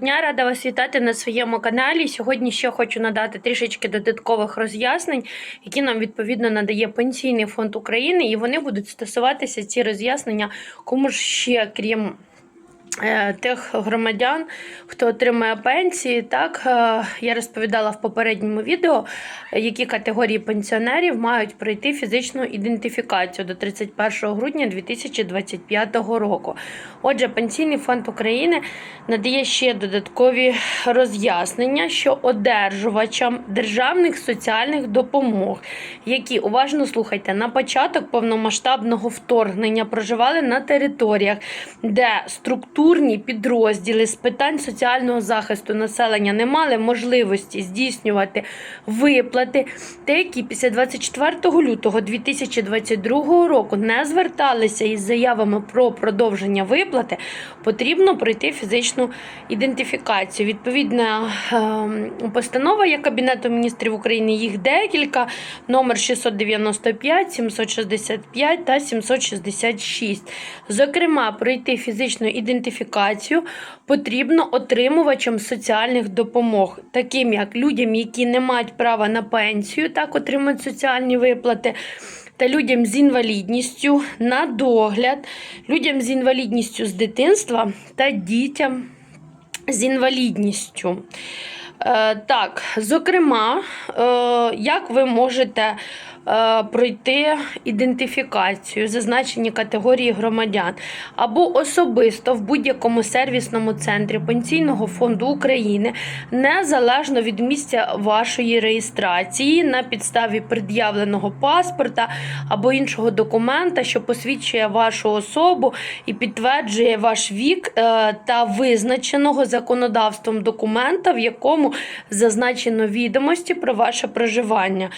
Дня рада вас вітати на своєму каналі. Сьогодні ще хочу надати трішечки додаткових роз'яснень, які нам відповідно надає Пенсійний фонд України, і вони будуть стосуватися ці роз'яснення, кому ж ще крім. Е, Тих громадян, хто отримує пенсії, так е, я розповідала в попередньому відео, які категорії пенсіонерів мають пройти фізичну ідентифікацію до 31 грудня 2025 року. Отже, Пенсійний фонд України надає ще додаткові роз'яснення, що одержувачам державних соціальних допомог, які уважно слухайте, на початок повномасштабного вторгнення проживали на територіях, де структурні підрозділи з питань соціального захисту населення не мали можливості здійснювати виплати, та які після 24 лютого 2022 року не зверталися із заявами про продовження виплати, потрібно пройти фізичну ідентифікацію. Відповідна ем, постанова є Кабінету міністрів України, їх декілька, номер 695, 765 та 766. Зокрема, пройти фізичну ідентифікацію потрібно отримувачам соціальних допомог, таким як людям, які не мають права на пенсію, так отримують соціальні виплати. Та людям з інвалідністю на догляд, людям з інвалідністю з дитинства та дітям з інвалідністю. Е, так, зокрема, е, як ви можете пройти ідентифікацію, зазначені категорії громадян, або особисто в будь-якому сервісному центрі Пенсійного фонду України, незалежно від місця вашої реєстрації на підставі пред'явленого паспорта або іншого документа, що посвідчує вашу особу і підтверджує ваш вік е, та визначеного законодавством документа, в якому зазначено відомості про ваше проживання.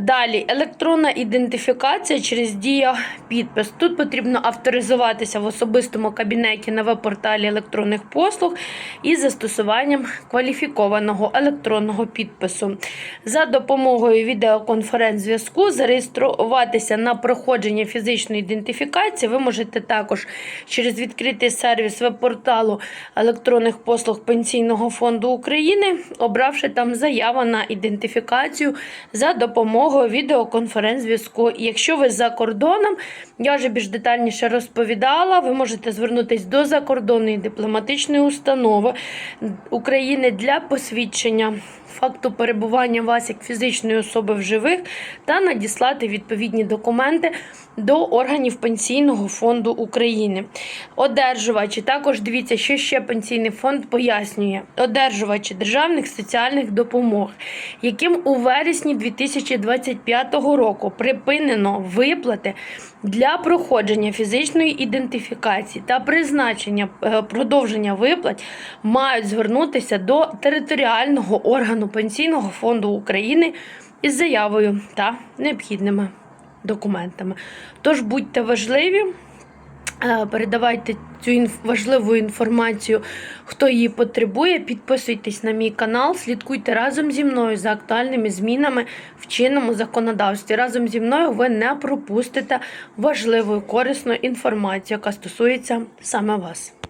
Далі електронна ідентифікація через дія підпис. Тут потрібно авторизуватися в особистому кабінеті на веб-порталі електронних послуг із застосуванням кваліфікованого електронного підпису. За допомогою відеоконференц-зв'язку зареєструватися на проходження фізичної ідентифікації. Ви можете також через відкритий сервіс веб-порталу електронних послуг Пенсійного фонду України, обравши там заяву на ідентифікацію за допомогою відеоконференц-зв'язку. І Якщо ви за кордоном, я вже більш детальніше розповідала, ви можете звернутися до закордонної дипломатичної установи України для посвідчення факту перебування вас як фізичної особи в живих та надіслати відповідні документи до органів Пенсійного фонду України. Одержувачі також дивіться, що ще пенсійний фонд пояснює. Одержувачі державних соціальних допомог, яким у вересні 2025 року припинено виплати для проходження фізичної ідентифікації та призначення е, продовження виплат, мають звернутися до територіального органу Пенсійного фонду України із заявою та необхідними документами. Тож будьте важливі. е, Передавайте цю важливу інформацію, хто її потребує. Підписуйтесь на мій канал, слідкуйте разом зі мною за актуальними змінами в чинному законодавстві. Разом зі мною ви не пропустите важливу і корисну інформацію, яка стосується саме вас.